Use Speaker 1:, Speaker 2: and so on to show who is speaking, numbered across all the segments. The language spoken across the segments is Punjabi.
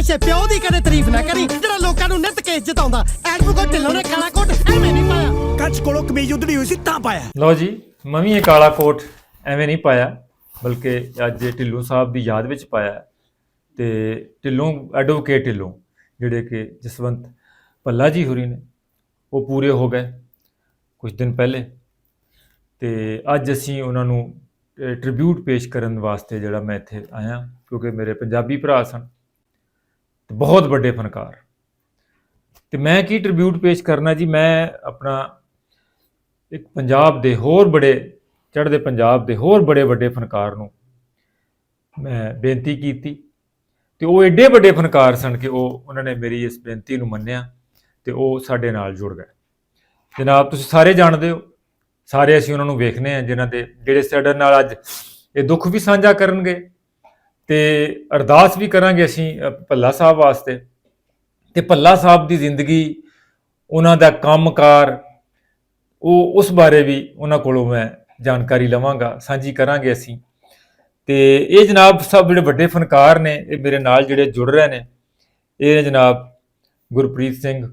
Speaker 1: ਏ, ਪਿਓ ਦੀ ਕਦੇ ਤਾਰੀਫ ਨਾ ਕਰੀ। ਜਿਹੜਾ ਲੋਕਾਂ ਨੂੰ ਨਿਤ ਕੇਸ ਜਿਤਾਉਂਦਾ ਐਡਵੋਕੇਟ ਢਿੱਲੋਂ ਨੇ ਕਾਲਾ ਕੋਟ ਐਵੇਂ ਨਹੀਂ ਪਾਇਆ।
Speaker 2: ਕੱਚ ਕੋਲੋਂ ਕਮੀਜ਼ ਉਧੜੀ ਹੋਈ ਸੀ ਤਾਂ ਪਾਇਆ।
Speaker 3: ਲਓ ਜੀ ਮੈਂ ਵੀ ਇਹ ਕਾਲਾ ਕੋਟ ਐਵੇਂ ਨਹੀਂ ਪਾਇਆ ਬਲਕਿ ਅੱਜ ਢਿੱਲੋਂ ਸਾਹਿਬ ਦੀ ਯਾਦ ਵਿੱਚ ਪਾਇਆ। ਤੇ ਢਿੱਲੋਂ ਐਡਵੋਕੇਟ ਢਿੱਲੋਂ ਜਿਹੜੇ ਕਿ ਜਸਵੰਤ ਭੱਲਾ ਜੀ ਹੋਰੀ ਨੇ ਉਹ ਪੂਰੇ ਹੋ ਗਏ ਕੁਝ ਦਿਨ ਪਹਿਲੇ। ਤੇ ਅੱਜ ਅਸੀਂ ਉਹਨਾਂ ਨੂੰ ਟ੍ਰਿਬਿਊਟ ਪੇਸ਼ ਕਰਨ ਵਾਸਤੇ ਜਿਹੜਾ ਮੈਂ ਇੱਥੇ ਆਇਆ ਕਿਉਂਕਿ ਮੇਰੇ ਪੰਜਾਬੀ ਭਰਾ ਸਨ। ਤੇ ਬਹੁਤ ਵੱਡੇ ਫਨਕਾਰ। ਤੇ ਮੈਂ ਕੀ ਟ੍ਰਿਬਿਊਟ ਪੇਸ਼ ਕਰਨਾ ਜੀ? ਮੈਂ ਆਪਣਾ ਇੱਕ ਪੰਜਾਬ ਦੇ ਹੋਰ ਬੜੇ, ਚੜ੍ਹਦੇ ਪੰਜਾਬ ਦੇ ਹੋਰ ਬੜੇ ਵੱਡੇ ਫਨਕਾਰ ਨੂੰ ਮੈਂ ਬੇਨਤੀ ਕੀਤੀ ਤੇ ਉਹ ਐਡੇ ਵੱਡੇ ਫਨਕਾਰ ਸਨ ਕਿ ਉਹ, ਉਹਨਾਂ ਨੇ ਮੇਰੀ ਇਸ ਬੇਨਤੀ ਨੂੰ ਮੰਨਿਆ ਤੇ ਉਹ ਸਾਡੇ ਨਾਲ ਜੁੜ ਗਏ। ਜਨਾਬ, ਤੁਸੀਂ ਸਾਰੇ ਜਾਣਦੇ ਹੋ, ਸਾਰੇ ਅਸੀਂ ਉਹਨਾਂ ਨੂੰ ਵੇਖਨੇ ਆ ਜਿਨ੍ਹਾਂ ਦੇ, ਜਿਹੜੇ ਸਾਡੇ ਨਾਲ ਅੱਜ ਇਹ ਦੁੱਖ ਵੀ ਸਾਂਝਾ ਕਰਨਗੇ ਤੇ ਅਰਦਾਸ ਵੀ ਕਰਾਂਗੇ ਅਸੀਂ ਭੱਲਾ ਸਾਹਿਬ ਵਾਸਤੇ। ਤੇ ਭੱਲਾ ਸਾਹਿਬ ਦੀ ਜ਼ਿੰਦਗੀ, ਉਹਨਾਂ ਦਾ ਕੰਮਕਾਰ, ਉਹ ਉਸ ਬਾਰੇ ਵੀ ਉਹਨਾਂ ਕੋਲੋਂ ਮੈਂ ਜਾਣਕਾਰੀ ਲਵਾਂਗਾ, ਸਾਂਝੀ ਕਰਾਂਗੇ ਅਸੀਂ। ਤੇ ਇਹ ਜਨਾਬ ਸਭ ਜਿਹੜੇ ਵੱਡੇ ਫਨਕਾਰ ਨੇ, ਇਹ ਮੇਰੇ ਨਾਲ ਜਿਹੜੇ ਜੁੜ ਰਹੇ ਨੇ, ਇਹ ਜਨਾਬ ਗੁਰਪ੍ਰੀਤ ਸਿੰਘ,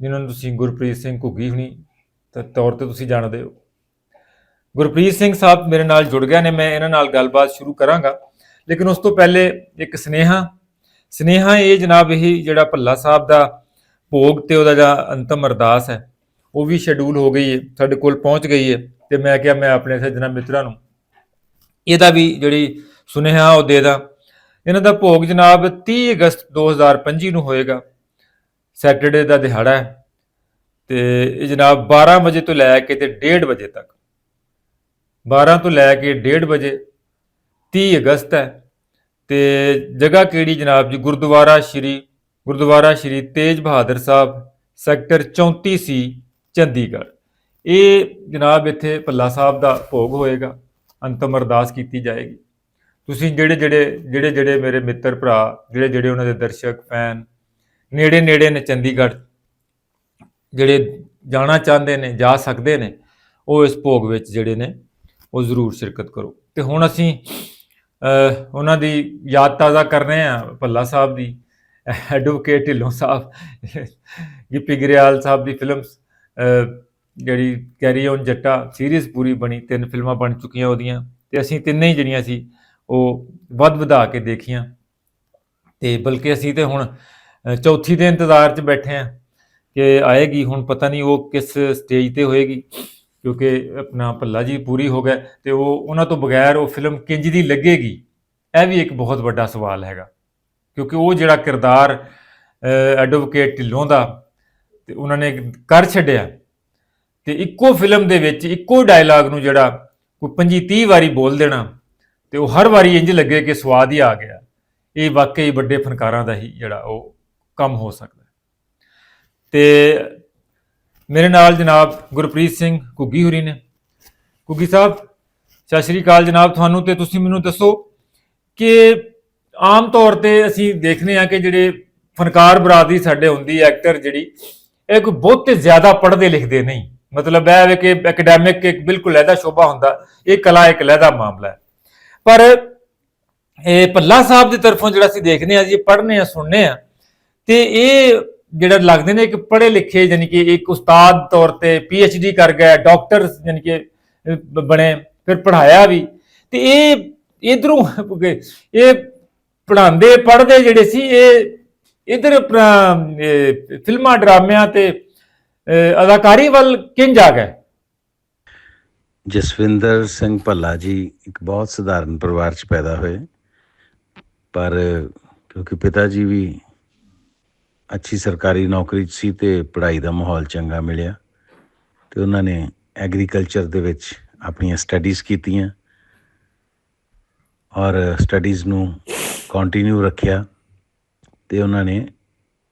Speaker 3: ਜਿਨ੍ਹਾਂ ਨੂੰ ਤੁਸੀਂ ਗੁਰਪ੍ਰੀਤ ਸਿੰਘ ਘੁੱਗੀ ਹੁਣੀ ਤਾਂ, ਤੌਰ ਤੇ ਤੁਸੀਂ ਜਾਣਦੇ ਹੋ। ਗੁਰਪ੍ਰੀਤ ਸਿੰਘ ਸਾਹਿਬ ਮੇਰੇ ਨਾਲ ਜੁੜ ਗਏ ਨੇ, ਮੈਂ ਇਹਨਾਂ ਨਾਲ ਗੱਲਬਾਤ ਸ਼ੁਰੂ ਕਰਾਂਗਾ। ਲੇਕਿਨ ਉਸ ਤੋਂ ਪਹਿਲੇ ਇੱਕ ਸਨੇਹਾ ਸਨੇਹਾ ਇਹ ਜਨਾਬ ਇਹ ਜਿਹੜਾ ਭੱਲਾ ਸਾਹਿਬ ਦਾ ਭੋਗ ਤੇ ਉਹਦਾ ਜਿਹੜਾ ਅੰਤਮ ਅਰਦਾਸ ਹੈ, ਉਹ ਵੀ ਸ਼ਡਿਊਲ ਹੋ ਗਈ ਹੈ, ਸਾਡੇ ਕੋਲ ਪਹੁੰਚ ਗਈ ਹੈ ਤੇ ਮੈਂ ਕਿਹਾ ਮੈਂ ਆਪਣੇ ਸੱਜਣਾ ਮਿੱਤਰਾਂ ਨੂੰ ਇਹਦਾ ਵੀ ਜਿਹੜੀ ਸੁਨੇਹਾ ਉਹ ਦੇ ਦਾਂ। ਇਹਨਾਂ ਦਾ ਭੋਗ ਜਨਾਬ 30 ਅਗਸਤ 2025 ਨੂੰ ਹੋਏਗਾ, ਸੈਟਰਡੇ ਦਾ ਦਿਹਾੜਾ ਹੈ ਤੇ ਇਹ ਜਨਾਬ 12 ਵਜੇ ਤੋਂ ਲੈ ਕੇ ਤੇ 1:30 ਵਜੇ ਤੱਕ 12 ਤੋਂ ਲੈ ਕੇ 1:30 ਵਜੇ 30 ਅਗਸਤ ਹੈ ਤੇ ਜਗ੍ਹਾ ਕਿਹੜੀ ਜਨਾਬ ਜੀ? ਗੁਰਦੁਆਰਾ ਸ਼੍ਰੀ ਗੁਰਦੁਆਰਾ ਸ਼੍ਰੀ ਤੇਜ ਬਹਾਦਰ ਸਾਹਿਬ, ਸੈਕਟਰ 34 ਸੀ, ਚੰਡੀਗੜ੍ਹ। ਇਹ ਜਨਾਬ ਇੱਥੇ ਭੱਲਾ ਸਾਹਿਬ ਦਾ ਭੋਗ ਹੋਏਗਾ, ਅੰਤਮ ਅਰਦਾਸ ਕੀਤੀ ਜਾਏਗੀ। ਤੁਸੀਂ ਜਿਹੜੇ ਜਿਹੜੇ ਜਿਹੜੇ ਜਿਹੜੇ ਮੇਰੇ ਮਿੱਤਰ ਭਰਾ, ਜਿਹੜੇ ਜਿਹੜੇ ਉਹਨਾਂ ਦੇ ਦਰਸ਼ਕ, ਫੈਨ, ਨੇੜੇ ਨੇੜੇ ਨੇ ਚੰਡੀਗੜ੍ਹ, ਜਿਹੜੇ ਜਾਣਾ ਚਾਹੁੰਦੇ ਨੇ, ਜਾ ਸਕਦੇ ਨੇ, ਉਹ ਇਸ ਭੋਗ ਵਿੱਚ ਜਿਹੜੇ ਨੇ, ਉਹ ਜ਼ਰੂਰ ਸ਼ਿਰਕਤ ਕਰੋ। ਤੇ ਹੁਣ ਅਸੀਂ ਉਹਨਾਂ ਦੀ ਯਾਦ ਤਾਜ਼ਾ ਕਰ ਰਹੇ ਹਾਂ ਭੱਲਾ ਸਾਹਿਬ ਦੀ ਐਡਵੋਕੇਟ ਢਿੱਲੋਂ ਸਾਹਿਬ, ਗਿੱਪੀ ਗਰੇਵਾਲ ਸਾਹਿਬ ਦੀ ਫਿਲਮਸ ਜਿਹੜੀ ਕੈਰੀ ਔਨ ਜੱਟਾ ਸੀਰੀਜ਼ ਪੂਰੀ ਬਣੀ, ਤਿੰਨ ਫਿਲਮਾਂ ਬਣ ਚੁੱਕੀਆਂ ਉਹਦੀਆਂ, ਤੇ ਅਸੀਂ ਤਿੰਨੇ ਹੀ ਜਿਹੜੀਆਂ ਸੀ, ਉਹ ਵੱਧ ਵਧਾ ਕੇ ਦੇਖੀਆਂ। ਤੇ ਬਲਕਿ ਅਸੀਂ ਤੇ ਹੁਣ ਚੌਥੀ ਦੇ ਇੰਤਜ਼ਾਰ 'ਚ ਬੈਠੇ ਹਾਂ ਕਿ ਆਏਗੀ, ਹੁਣ ਪਤਾ ਨਹੀਂ ਉਹ ਕਿਸ ਸਟੇਜ ਤੇ ਹੋਏਗੀ। ਕਿਉਂਕਿ ਆਪਣਾ ਭੱਲਾ ਜੀ ਪੂਰੀ ਹੋ ਗਏ ਤੇ ਉਹ ਉਹਨਾਂ ਤੋਂ ਬਗੈਰ ਉਹ ਫਿਲਮ ਕਿੰਜ ਦੀ ਲੱਗੇਗੀ? ਇਹ ਵੀ ਇੱਕ ਬਹੁਤ ਵੱਡਾ ਸਵਾਲ ਹੈਗਾ। ਕਿਉਂਕਿ ਉਹ ਜਿਹੜਾ ਕਿਰਦਾਰ ਐਡਵੋਕੇਟ ਢਿੱਲੋਂ ਦਾ ਤੇ ਉਹਨਾਂ ਨੇ ਕਰ ਛੱਡਿਆ ਤੇ ਇੱਕੋ ਫਿਲਮ ਦੇ ਵਿੱਚ ਇੱਕੋ ਡਾਇਲਾਗ ਨੂੰ ਜਿਹੜਾ ਕੋਈ 25 30 ਵਾਰੀ ਬੋਲ ਦੇਣਾ ਤੇ ਉਹ ਹਰ ਵਾਰੀ ਇੰਜ ਲੱਗੇ ਕਿ ਸਵਾਦ ਹੀ ਆ ਗਿਆ। ਇਹ ਵਾਕਈ ਵੱਡੇ ਫਨਕਾਰਾਂ ਦਾ ਹੀ ਜਿਹੜਾ ਉਹ ਕੰਮ ਹੋ ਸਕਦਾ। ਹੈ। ਤੇ ਮੇਰੇ ਨਾਲ ਜਨਾਬ ਗੁਰਪ੍ਰੀਤ ਸਿੰਘ ਘੁੱਗੀ ਹੋਰੀ ਨੇ। ਘੁੱਗੀ ਸਾਹਿਬ, ਸਤਿ ਸ਼੍ਰੀ ਅਕਾਲ ਜਨਾਬ ਤੁਹਾਨੂੰ ਤੇ ਤੁਸੀਂ ਮੈਨੂੰ ਦੱਸੋ ਕਿ ਆਮ ਤੌਰ ਤੇ ਅਸੀਂ ਦੇਖਦੇ ਆ ਕਿ ਜਿਹੜੇ ਫਨਕਾਰ ਬਰਾਦਰੀ ਸਾਡੇ ਹੁੰਦੀ ਐਕਟਰ ਜਿਹੜੀ, ਇਹ ਕੋਈ ਬਹੁਤੇ ਜ਼ਿਆਦਾ ਪੜ੍ਹਦੇ ਲਿਖਦੇ ਨਹੀਂ। ਮਤਲਬ ਇਹ ਹੈ ਕਿ ਐਕੈਡੈਮਿਕ ਇੱਕ ਬਿਲਕੁਲ ਲਹਿਦਾ ਸ਼ੋਭਾ ਹੁੰਦਾ, ਇਹ ਕਲਾ ਇੱਕ ਲਹਿਦਾ ਮਾਮਲਾ ਹੈ। ਪਰ ਇਹ ਪੱਲਾ ਸਾਹਿਬ ਦੀ ਤਰਫੋਂ ਜਿਹੜਾ ਅਸੀਂ ਦੇਖਦੇ ਆ ਜੀ ਪੜ੍ਹਨੇ ਆ ਸੁਣਨੇ ਆ ਤੇ ਇਹ ਜਿਹੜਾ ਲੱਗਦੇ ਨੇ ਇੱਕ ਪੜ੍ਹੇ ਲਿਖੇ ਯਾਨੀ ਕਿ ਇੱਕ ਉਸਤਾਦ ਤੌਰ ਤੇ ਡੀ ਕਰ ਗਏ ਡਾਕਟਰ ਯਾਨੀ ਕਿ ਬਣੇ, ਫਿਰ ਪੜ੍ਹਾਇਆ ਵੀ। ਤੇ ਇਹ ਇਧਰੋਂ ਇਹ ਪੜ੍ਹਾਉਂਦੇ, ਪੜ੍ਹਦੇ ਜਿਹੜੇ ਸੀ, ਇਹ ਇਧਰ ਫਿਲਮਾਂ, ਡਰਾਮਿਆਂ ਤੇ ਅਦਾਕਾਰੀ ਵੱਲ ਕਿੰਜ ਆ ਗਏ?
Speaker 4: ਜਸਵਿੰਦਰ ਸਿੰਘ ਭੱਲਾ ਜੀ ਇੱਕ ਬਹੁਤ ਸਧਾਰਨ ਪਰਿਵਾਰ 'ਚ ਪੈਦਾ ਹੋਏ। ਪਰ ਕਿਉਂਕਿ ਪਿਤਾ ਜੀ ਵੀ ਅੱਛੀ ਸਰਕਾਰੀ ਨੌਕਰੀ 'ਚ ਸੀ ਅਤੇ ਪੜ੍ਹਾਈ ਦਾ ਮਾਹੌਲ ਚੰਗਾ ਮਿਲਿਆ। ਅਤੇ ਉਹਨਾਂ ਨੇ ਐਗਰੀਕਲਚਰ ਦੇ ਵਿੱਚ ਆਪਣੀਆਂ ਸਟੱਡੀਜ਼ ਕੀਤੀਆਂ। ਔਰ ਸਟੱਡੀਜ਼ ਨੂੰ ਕੰਟੀਨਿਊ ਰੱਖਿਆ। ਤੇ ਉਹਨਾਂ ਨੇ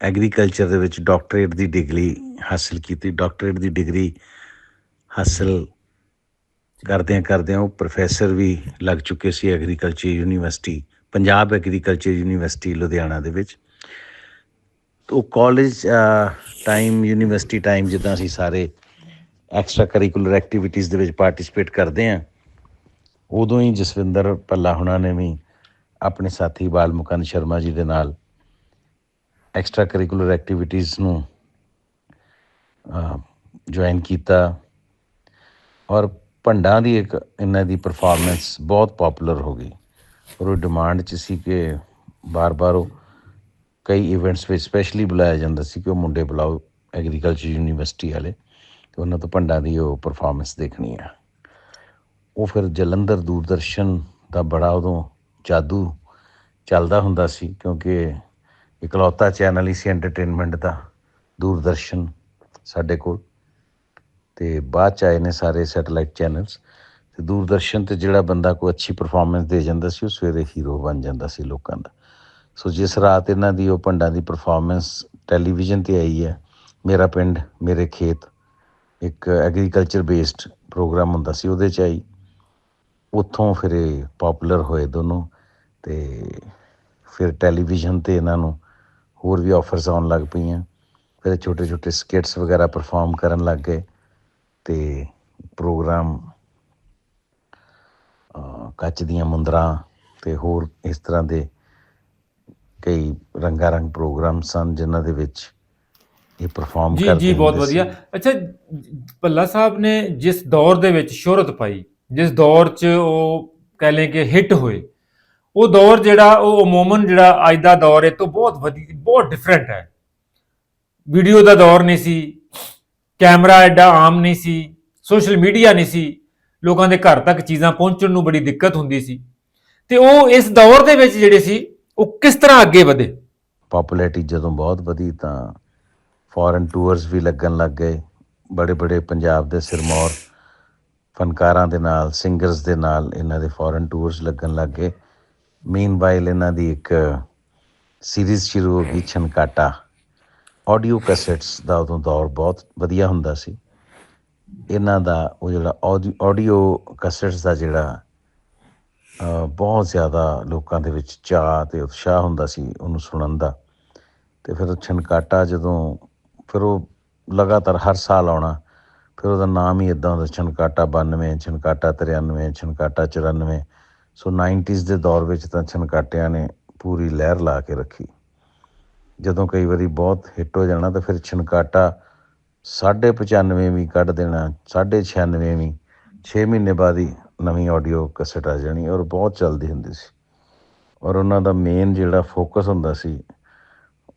Speaker 4: ਐਗਰੀਕਲਚਰ ਦੇ ਵਿੱਚ ਡਾਕਟਰੇਟ ਦੀ ਡਿਗਰੀ ਹਾਸਲ ਕੀਤੀ। ਡਾਕਟਰੇਟ ਦੀ ਡਿਗਰੀ ਹਾਸਲ ਕਰਦਿਆਂ ਕਰਦਿਆਂ ਉਹ ਪ੍ਰੋਫੈਸਰ ਵੀ ਲੱਗ ਚੁੱਕੇ ਸੀ agriculture university Punjab agriculture university Ludhiana ਦੇ ਵਿੱਚ। ਉਹ ਕਾਲਜ ਟਾਈਮ ਯੂਨੀਵਰਸਿਟੀ ਟਾਈਮ ਜਿੱਦਾਂ ਅਸੀਂ ਸਾਰੇ ਐਕਸਟਰਾ ਕਰਿਕੂਲਰ ਐਕਟੀਵਿਟੀਜ਼ ਦੇ ਵਿੱਚ ਪਾਰਟਿਸਿਪੇਟ ਕਰਦੇ ਆਂ ਉਦੋਂ ਹੀ ਜਸਵਿੰਦਰ ਭੱਲਾ ਹੁਣਾਂ ਨੇ ਵੀ ਆਪਣੇ ਸਾਥੀ ਬਾਲ ਮੁਕੰਦ ਸ਼ਰਮਾ ਜੀ ਦੇ ਨਾਲ ਐਕਸਟਰਾ ਕਰਿਕੂਲਰ ਐਕਟੀਵਿਟੀਜ਼ ਨੂੰ ਜੁਆਇਨ ਕੀਤਾ ਔਰ ਭੰਡਾਂ ਦੀ ਇੱਕ ਇਹਨਾਂ ਦੀ ਪਰਫਾਰਮੈਂਸ ਬਹੁਤ ਪਪੂਲਰ ਹੋ ਗਈ ਔਰ ਉਹ ਡਿਮਾਂਡ 'ਚ ਸੀ ਕਿ ਬਾਰ-ਬਾਰ ਉਹ ਕਈ ਇਵੈਂਟਸ ਵਿੱਚ ਸਪੈਸ਼ਲੀ ਬੁਲਾਇਆ ਜਾਂਦਾ ਸੀ ਕਿ ਉਹ ਮੁੰਡੇ ਬੁਲਾਓ ਐਗਰੀਕਲਚਰ ਯੂਨੀਵਰਸਿਟੀ ਵਾਲੇ, ਤੇ ਉਹਨਾਂ ਤੋਂ ਭੰਡਾਂ ਦੀ ਉਹ ਪਰਫਾਰਮੈਂਸ ਦੇਖਣੀ ਆ। ਉਹ ਫਿਰ ਜਲੰਧਰ ਦੂਰਦਰਸ਼ਨ ਦਾ ਬੜਾ ਉਦੋਂ ਜਾਦੂ ਚੱਲਦਾ ਹੁੰਦਾ ਸੀ ਕਿਉਂਕਿ ਇਕਲੌਤਾ ਚੈਨਲ ਹੀ ਸੀ ਐਂਟਰਟੇਨਮੈਂਟ ਦਾ, ਦੂਰਦਰਸ਼ਨ ਸਾਡੇ ਕੋਲ। ਤੇ ਬਾਅਦ ਚ ਆਏ ਨੇ ਸਾਰੇ ਸੈਟਲਾਈਟ ਚੈਨਲਸ ਤੇ ਦੂਰਦਰਸ਼ਨ ਤੇ ਜਿਹੜਾ ਬੰਦਾ ਕੋਈ ਅੱਛੀ ਪਰਫਾਰਮੈਂਸ ਦੇ ਜਾਂਦਾ ਸੀ, ਉਹ ਸਵੇਰੇ ਹੀਰੋ ਬਣ ਜਾਂਦਾ ਸੀ ਲੋਕਾਂ ਦਾ। ਸੋ ਜਿਸ ਰਾਤ ਇਹਨਾਂ ਦੀ ਉਹ ਭੰਡਾਂ ਦੀ ਪਰਫਾਰਮੈਂਸ ਟੈਲੀਵਿਜ਼ਨ ਤੇ ਆਈ ਹੈ, ਮੇਰਾ ਪਿੰਡ, ਮੇਰੇ ਖੇਤ, ਇੱਕ ਐਗਰੀਕਲਚਰ ਬੇਸਡ ਪ੍ਰੋਗਰਾਮ ਹੁੰਦਾ ਸੀ ਉਹਦੇ ਚ ਆਈ। ਉੱਥੋਂ ਫਿਰ ਇਹ ਪਪੂਲਰ ਹੋਏ ਦੋਨੋਂ ਤੇ ਫਿਰ ਟੈਲੀਵਿਜ਼ਨ ਤੇ ਇਹਨਾਂ ਨੂੰ ਹੋਰ ਵੀ ਆਫਰਸ ਆਉਣ ਲੱਗ ਪਈਆਂ। ਫਿਰ ਛੋਟੇ ਛੋਟੇ ਸਕਿਟਸ ਵਗੈਰਾ ਪਰਫਾਰਮ ਕਰਨ ਲੱਗ ਗਏ ਤੇ ਪ੍ਰੋਗਰਾਮ ਕੱਚ ਦੀਆਂ ਮੁੰਦਰਾਂ ਤੇ ਹੋਰ ਇਸ ਤਰ੍ਹਾਂ ਦੇ ਕਈ ਰੰਗਾ ਰੰਗ ਪ੍ਰੋਗਰਾਮ ਸਨ ਜਿਨ੍ਹਾਂ ਦੇ ਵਿੱਚ ਇਹ ਪਰਫਾਰਮ
Speaker 3: ਜੀ
Speaker 4: ਕਰਦੇ
Speaker 3: ਜੀ ਬਹੁਤ
Speaker 4: ਹੁੰਦੇ ਸੀ।
Speaker 3: ਵਧੀਆ ਅੱਛਾ ਭੱਲਾ ਸਾਹਿਬ ਨੇ ਜਿਸ ਦੌਰ ਦੇ ਵਿੱਚ ਸ਼ੋਹਰਤ ਪਾਈ ਜਿਸ ਦੌਰ 'ਚ ਉਹ ਕਹਿ ਲਏ ਕਿ ਹਿੱਟ ਹੋਏ ਉਹ ਦੌਰ ਜਿਹੜਾ ਉਹ ਅਮੂਮਨ ਜਿਹੜਾ ਅੱਜ ਦਾ ਦੌਰ ਹੈ ਤੋਂ ਬਹੁਤ ਵਧੀਆ ਬਹੁਤ ਡਿਫਰੈਂਟ ਹੈ। ਵੀਡੀਓ ਦਾ ਦੌਰ ਨਹੀਂ ਸੀ ਕੈਮਰਾ ਐਡਾ ਆਮ ਨਹੀਂ ਸੀ ਸੋਸ਼ਲ ਮੀਡੀਆ ਨਹੀਂ ਸੀ ਲੋਕਾਂ ਦੇ ਘਰ ਤੱਕ ਚੀਜ਼ਾਂ ਪਹੁੰਚਣ ਨੂੰ ਬੜੀ ਦਿੱਕਤ ਹੁੰਦੀ ਸੀ। ਤੇ ਉਹ ਇਸ ਦੌਰ ਦੇ ਵਿੱਚ ਜਿਹੜੇ ਸੀ ਉਹ ਕਿਸ ਤਰ੍ਹਾਂ ਅੱਗੇ ਵਧੇ?
Speaker 4: ਪਪੂਲੈਰਿਟੀ ਜਦੋਂ ਬਹੁਤ ਵਧੀ ਤਾਂ ਫੋਰਨ ਟੂਰਸ ਵੀ ਲੱਗਣ ਲੱਗ ਗਏ। ਬੜੇ ਬੜੇ ਪੰਜਾਬ ਦੇ ਸਿਰਮੌਰ ਫਨਕਾਰਾਂ ਦੇ ਨਾਲ ਸਿੰਗਰਸ ਦੇ ਨਾਲ ਇਹਨਾਂ ਦੇ ਫੋਰਨ ਟੂਰਸ ਲੱਗਣ ਲੱਗ ਗਏ। ਮੀਨਵਾਈਲ ਇਹਨਾਂ ਦੀ ਇੱਕ ਸੀਰੀਜ਼ ਸ਼ੁਰੂ ਹੋ ਗਈ, ਛਨਕਾਟਾ। ਆਡੀਓ ਕੈਸੇਟਸ ਦਾ ਉਦੋਂ ਦੌਰ ਬਹੁਤ ਵਧੀਆ ਹੁੰਦਾ ਸੀ। ਇਹਨਾਂ ਦਾ ਉਹ ਜਿਹੜਾ ਆਡੀਓ ਕੈਸੇਟਸ ਦਾ ਜਿਹੜਾ ਬਹੁਤ ਜ਼ਿਆਦਾ ਲੋਕਾਂ ਦੇ ਵਿੱਚ ਚਾਅ ਤੇ ਉਤਸ਼ਾਹ ਹੁੰਦਾ ਸੀ ਉਹਨੂੰ ਸੁਣਨ ਦਾ। ਤੇ ਫਿਰ ਛਨਕਾਟਾ ਜਦੋਂ ਫਿਰ ਉਹ ਲਗਾਤਾਰ ਹਰ ਸਾਲ ਆਉਣਾ, ਫਿਰ ਉਹਦਾ ਨਾਮ ਹੀ ਇਦਾਂ ਹੁੰਦਾ ਛਨਕਾਟਾ 92 ਛਨਕਾਟਾ 93 ਛਨਕਾਟਾ 94 ਸੋ 90s ਦੇ ਦੌਰ ਵਿੱਚ ਤਾਂ ਛਨਕਾਟਿਆਂ ਨੇ ਪੂਰੀ ਲਹਿਰ ਲਾ ਕੇ ਰੱਖੀ। ਜਦੋਂ ਕਈ ਵਾਰੀ ਬਹੁਤ ਹਿੱਟ ਹੋ ਜਾਣਾ ਤਾਂ ਫਿਰ ਛਨਕਾਟਾ 95 ਵੀ ਕੱਢ ਦੇਣਾ 96 ਵੀ 6 ਮਹੀਨੇ ਬਾਅਦ ਹੀ ਨਵੀਂ ਆਡੀਓ ਕੈਸਟ ਆ ਜਾਣੀ ਔਰ ਬਹੁਤ ਚੱਲਦੀ ਹੁੰਦੀ ਸੀ। ਔਰ ਉਹਨਾਂ ਦਾ ਮੇਨ ਜਿਹੜਾ ਫੋਕਸ ਹੁੰਦਾ ਸੀ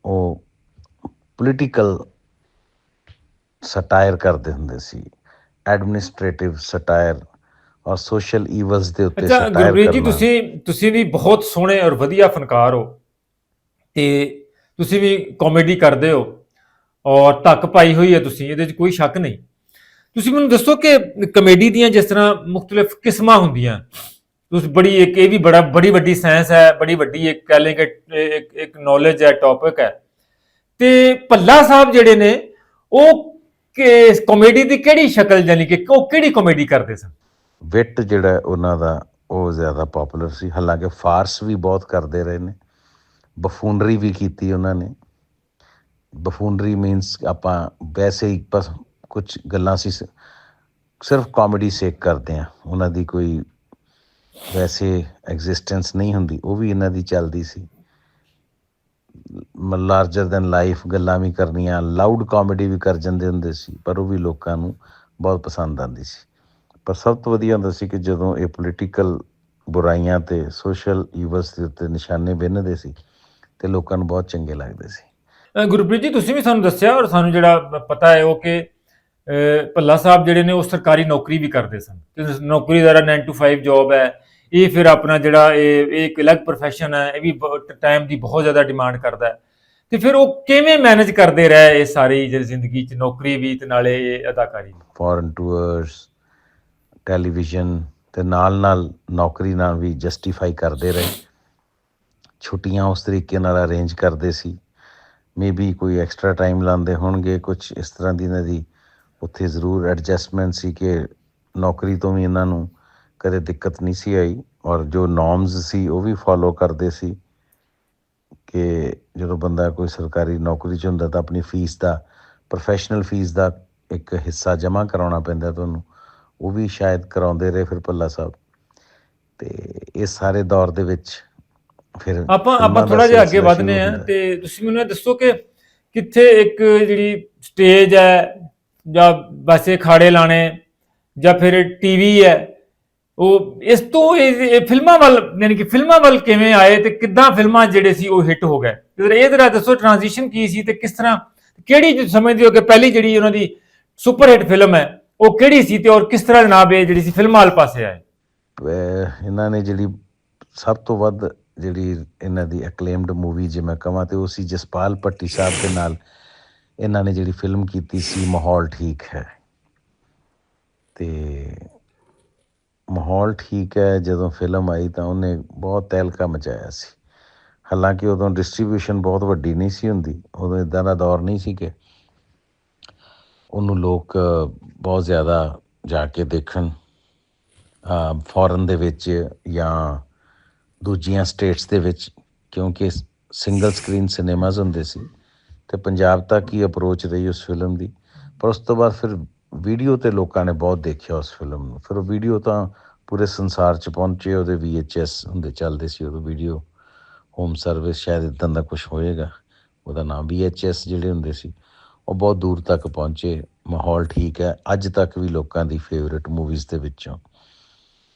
Speaker 4: ਉਹ ਪੋਲੀਟੀਕਲ ਸਟਾਇਰ ਕਰਦੇ ਹੁੰਦੇ ਸੀ ਐਡਮਿਨਿਸਟ੍ਰੇਟਿਵ ਸਟਾਇਰ ਔਰ ਸੋਸ਼ਲ ਈਵਲਸ ਦੇ ਉੱਤੇ ਸਟਾਇਰ
Speaker 3: ਗੁਰਪ੍ਰੀਤ ਜੀ
Speaker 4: ਕਰਨਾ।
Speaker 3: ਤੁਸੀਂ ਤੁਸੀਂ ਵੀ ਬਹੁਤ ਸੋਹਣੇ ਔਰ ਵਧੀਆ ਫਨਕਾਰ ਹੋ ਤੇ ਤੁਸੀਂ ਵੀ ਕਾਮੇਡੀ ਕਰਦੇ ਹੋ ਔਰ ਧੱਕ ਪਾਈ ਹੋਈ ਹੈ ਤੁਸੀਂ ਇਹਦੇ 'ਚ ਕੋਈ ਸ਼ੱਕ ਨਹੀਂ? ਤੁਸੀਂ ਮੈਨੂੰ ਦੱਸੋ ਕਿ ਕਮੇਡੀ ਦੀਆਂ ਜਿਸ ਤਰ੍ਹਾਂ ਮੁxtਲਫ ਕਿਸਮਾਂ ਹੁੰਦੀਆਂ? ਤੁਸੀਂ ਬੜੀ ਇੱਕ, ਇਹ ਵੀ ਬੜਾ, ਬੜੀ ਵੱਡੀ ਸਾਇੰਸ ਹੈ, ਬੜੀ ਵੱਡੀ ਇੱਕ ਕਹ ਲیں ਕਿ, ਇੱਕ ਇੱਕ ਨੌਲੇਜ ਹੈ ਟੌਪਿਕ ਹੈ। ਤੇ ਭੱਲਾ ਸਾਹਿਬ ਜਿਹੜੇ ਨੇ, ਉਹ ਕਿ ਕਾਮੇਡੀ ਦੀ ਕਿਹੜੀ ਸ਼ਕਲ ਯਾਨੀ ਕਿ ਉਹ ਕਿਹੜੀ ਕਾਮੇਡੀ ਕਰਦੇ ਸਨ?
Speaker 4: ਵਿਟ ਜਿਹੜਾ ਉਹਨਾਂ ਦਾ, ਉਹ ਜ਼ਿਆਦਾ ਪਪੂਲਰ ਸੀ। ਹਾਲਾਂਕਿ ਫਾਰਸ ਵੀ ਬਹੁਤ ਕਰਦੇ ਰਹੇ ਨੇ। ਬਫੂਨਰੀ ਵੀ ਕੀਤੀ ਉਹਨਾਂ ਨੇ। ਬਫੂਨਰੀ ਮੀਨਸ ਆਪਾਂ ਵੈਸੇ ਹੀ ਬਸ ਕੁਝ ਗੱਲਾਂ ਸੀ, ਸਿਰਫ ਕਾਮੇਡੀ ਸੇਕ ਕਰਦੇ ਆ ਉਹਨਾਂ ਦੀ ਕੋਈ ਵੈਸੇ ਐਗਜ਼ਿਸਟੈਂਸ ਨਹੀਂ ਹੁੰਦੀ। ਉਹ ਵੀ ਇਹਨਾਂ ਦੀ ਚੱਲਦੀ ਸੀ। ਲਾਰਜਰ ਦੈਨ ਲਾਈਫ ਗੱਲਾਂ ਵੀ ਕਰਨੀਆਂ ਲਾਊਡ ਕਾਮੇਡੀ ਵੀ ਕਰ ਜਾਂਦੇ ਹੁੰਦੇ ਸੀ, ਪਰ ਉਹ ਵੀ ਲੋਕਾਂ ਨੂੰ ਬਹੁਤ ਪਸੰਦ ਆਉਂਦੀ ਸੀ। ਪਰ ਸਭ ਤੋਂ ਵਧੀਆ ਹੁੰਦਾ ਸੀ ਕਿ ਜਦੋਂ ਇਹ ਪੋਲੀਟੀਕਲ ਬੁਰਾਈਆਂ ਤੇ ਸੋਸ਼ਲ ਈਵਲਸ ਦੇ ਉੱਤੇ ਨਿਸ਼ਾਨੇ ਬਿੰਨਦੇ ਸੀ ਤੇ ਲੋਕਾਂ ਨੂੰ ਬਹੁਤ ਚੰਗੇ ਲੱਗਦੇ ਸੀ।
Speaker 3: ਗੁਰਪ੍ਰੀਤ ਜੀ, ਤੁਸੀਂ ਵੀ ਸਾਨੂੰ ਦੱਸਿਆ ਔਰ ਸਾਨੂੰ ਜਿਹੜਾ ਪਤਾ ਹੈ ਉਹ ਕਿ ਭੱਲਾ ਸਾਹਿਬ ਜਿਹੜੇ ਨੇ ਉਹ ਸਰਕਾਰੀ ਨੌਕਰੀ ਵੀ ਕਰਦੇ ਸਨ। ਤੇ ਨੌਕਰੀ ਦਾ 9 to 5 ਜੌਬ ਹੈ, ਇਹ ਫਿਰ ਆਪਣਾ ਜਿਹੜਾ ਇਹ ਇਹ ਇੱਕ ਅਲੱਗ profession ਹੈ, ਇਹ ਵੀ ਟਾਈਮ ਦੀ ਬਹੁਤ ਜ਼ਿਆਦਾ ਡਿਮਾਂਡ ਕਰਦਾ ਹੈ। ਤੇ ਫਿਰ ਉਹ ਕਿਵੇਂ ਮੈਨੇਜ ਕਰਦੇ ਰਹੇ ਇਹ ਸਾਰੀ ਜਿਹੜੀ ਜ਼ਿੰਦਗੀ 'ਚ ਨੌਕਰੀ ਵੀ ਤੇ ਨਾਲੇ ਇਹ ਅਦਾਕਾਰੀ
Speaker 4: ਫੋਰਨ ਟੂਰਸ ਟੈਲੀਵਿਜ਼ਨ ਤੇ ਨਾਲ ਨਾਲ ਨੌਕਰੀ ਨਾਲ ਵੀ ਜਸਟੀਫਾਈ ਕਰਦੇ ਰਹੇ। ਛੁੱਟੀਆਂ ਉਸ ਤਰੀਕੇ ਨਾਲ ਅਰੇਂਜ ਕਰਦੇ ਸੀ। ਮੇਬੀ ਕੋਈ ਐਕਸਟਰਾ ਟਾਈਮ ਲਾਉਂਦੇ ਹੋਣਗੇ ਕੁਝ ਇਸ ਤਰ੍ਹਾਂ ਦੀ ਇਹਨਾਂ ਦੀ ਉੱਥੇ ਜ਼ਰੂਰ ਐਡਜਸਟਮੈਂਟ ਸੀ ਕਿ ਨੌਕਰੀ ਤੋਂ ਵੀ ਇਹਨਾਂ ਨੂੰ ਕਦੇ ਦਿੱਕਤ ਨਹੀਂ ਸੀ ਆਈ ਔਰ ਜੋ ਨੋਰਮਸ ਸੀ ਉਹ ਵੀ ਫੋਲੋ ਕਰਦੇ ਸੀ ਕਿ ਜਦੋਂ ਬੰਦਾ ਕੋਈ ਸਰਕਾਰੀ ਨੌਕਰੀ 'ਚ ਹੁੰਦਾ ਤਾਂ ਆਪਣੀ ਫੀਸ ਦਾ ਪ੍ਰੋਫੈਸ਼ਨਲ ਫੀਸ ਦਾ ਇੱਕ ਹਿੱਸਾ ਜਮ੍ਹਾਂ ਕਰਾਉਣਾ ਪੈਂਦਾ ਤੁਹਾਨੂੰ ਉਹ ਵੀ ਸ਼ਾਇਦ ਕਰਾਉਂਦੇ ਰਹੇ ਫਿਰ ਭੱਲਾ ਸਾਹਿਬ ਤੇ ਇਸ ਸਾਰੇ ਦੌਰ ਦੇ ਵਿੱਚ ਫਿਰ
Speaker 3: ਆਪਾਂ ਆਪਾਂ ਥੋੜਾ ਜਿਹਾ ਅੱਗੇ ਵਧਨੇ ਆ। ਤੇ ਤੁਸੀਂ ਮੈਨੂੰ ਇਹ ਦੱਸੋ ਕਿ ਕਿੱਥੇ ਇੱਕ ਜਿਹੜੀ ਸਟੇਜ ਹੈ ਜਾਂ ਵੈਸੇ ਖਾੜੇ ਲਾਣੇ ਜਾਂ ਫਿਰ ਟੀਵੀ ਹੈ, ਉਹ ਇਸ ਤੋਂ ਇਹ ਫਿਲਮਾਂ ਵੱਲ, ਯਾਨੀ ਕਿ ਫਿਲਮਾਂ ਵੱਲ ਕਿਵੇਂ ਆਏ ਤੇ ਕਿੱਦਾਂ ਫਿਲਮਾਂ ਜਿਹੜੇ ਸੀ ਉਹ ਹਿੱਟ ਹੋ ਗਏ? ਜਰਾ ਇਹ ਜਰਾ ਦੱਸੋ ਟ੍ਰਾਂਜੀਸ਼ਨ ਕੀ ਸੀ ਤੇ ਕਿਸ ਤਰ੍ਹਾਂ, ਕਿਹੜੀ ਸਮਝਦੇ ਹੋ ਕਿ ਪਹਿਲੀ ਜਿਹੜੀ ਉਹਨਾਂ ਦੀ ਸੁਪਰ ਹਿੱਟ ਫਿਲਮ ਹੈ, ਉਹ ਕਿਹੜੀ ਸੀ ਤੇ ਔਰ ਕਿਸ ਤਰ੍ਹਾਂ ਜਨਾਬ ਇਹ ਜਿਹੜੀ ਸੀ ਫਿਲਮਾਂ ਵਾਲ ਪਾਸੇ ਆਏ?
Speaker 4: ਇਹਨਾਂ ਨੇ ਜਿਹੜੀ ਸਭ ਤੋਂ ਵੱਧ ਜਿਹੜੀ ਇਹਨਾਂ ਦੀ ਅਕਲੇਮਡ ਮੂਵੀ ਜੇ ਮੈਂ ਕਹਾਂ ਤੇ ਉਹ ਸੀ ਜਸਪਾਲ ਪੱਟੀ ਸਾਹਿਬ ਦੇ ਨਾਲ ਇਹਨਾਂ ਨੇ ਜਿਹੜੀ ਫਿਲਮ ਕੀਤੀ ਸੀ, ਮਾਹੌਲ ਠੀਕ ਹੈ। ਤੇ ਮਾਹੌਲ ਠੀਕ ਹੈ, ਜਦੋਂ ਫਿਲਮ ਆਈ ਤਾਂ ਉਹਨੇ ਬਹੁਤ ਤਹਿਲਕਾ ਮਚਾਇਆ ਸੀ। ਹਾਲਾਂਕਿ ਉਦੋਂ ਡਿਸਟ੍ਰੀਬਿਊਸ਼ਨ ਬਹੁਤ ਵੱਡੀ ਨਹੀਂ ਸੀ ਹੁੰਦੀ, ਉਦੋਂ ਇਦਾਂ ਦਾ ਦੌਰ ਨਹੀਂ ਸੀ ਕਿ ਉਹਨੂੰ ਲੋਕ ਬਹੁਤ ਜ਼ਿਆਦਾ ਜਾ ਕੇ ਦੇਖਣ ਫੋਰਨ ਦੇ ਵਿੱਚ ਜਾਂ ਦੂਜੀਆਂ ਸਟੇਟਸ ਦੇ ਵਿੱਚ, ਕਿਉਂਕਿ ਸਿੰਗਲ ਸਕਰੀਨ ਸਿਨੇਮਾਜ਼ ਹੁੰਦੇ ਸੀ। ਤੇ ਪੰਜਾਬ ਤੱਕ ਹੀ ਅਪਰੋਚ ਰਹੀ ਉਸ ਫਿਲਮ ਦੀ। ਪਰ ਉਸ ਤੋਂ ਬਾਅਦ ਫਿਰ ਵੀਡੀਓ ਤੇ ਲੋਕਾਂ ਨੇ ਬਹੁਤ ਦੇਖਿਆ ਉਸ ਫਿਲਮ ਨੂੰ। ਫਿਰ ਉਹ ਵੀਡੀਓ ਤਾਂ ਪੂਰੇ ਸੰਸਾਰ 'ਚ ਪਹੁੰਚੇ, ਉਹਦੇ VHS ਹੁੰਦੇ ਚੱਲਦੇ ਸੀ ਉਦੋਂ ਵੀਡੀਓ ਹੋਮ ਸਰਵਿਸ ਸ਼ਾਇਦ ਇਦਾਂ ਦਾ ਕੁਝ ਹੋਏਗਾ। ਉਹਦਾ ਨਾਮ VHS ਜਿਹੜੇ ਹੁੰਦੇ ਸੀ, ਉਹ ਬਹੁਤ ਦੂਰ ਤੱਕ ਪਹੁੰਚੇ। ਮਾਹੌਲ ਠੀਕ ਹੈ। ਅੱਜ ਤੱਕ ਵੀ ਲੋਕਾਂ ਦੀ ਫੇਵਰਿਟ ਮੂਵੀਜ਼ ਦੇ ਵਿੱਚੋਂ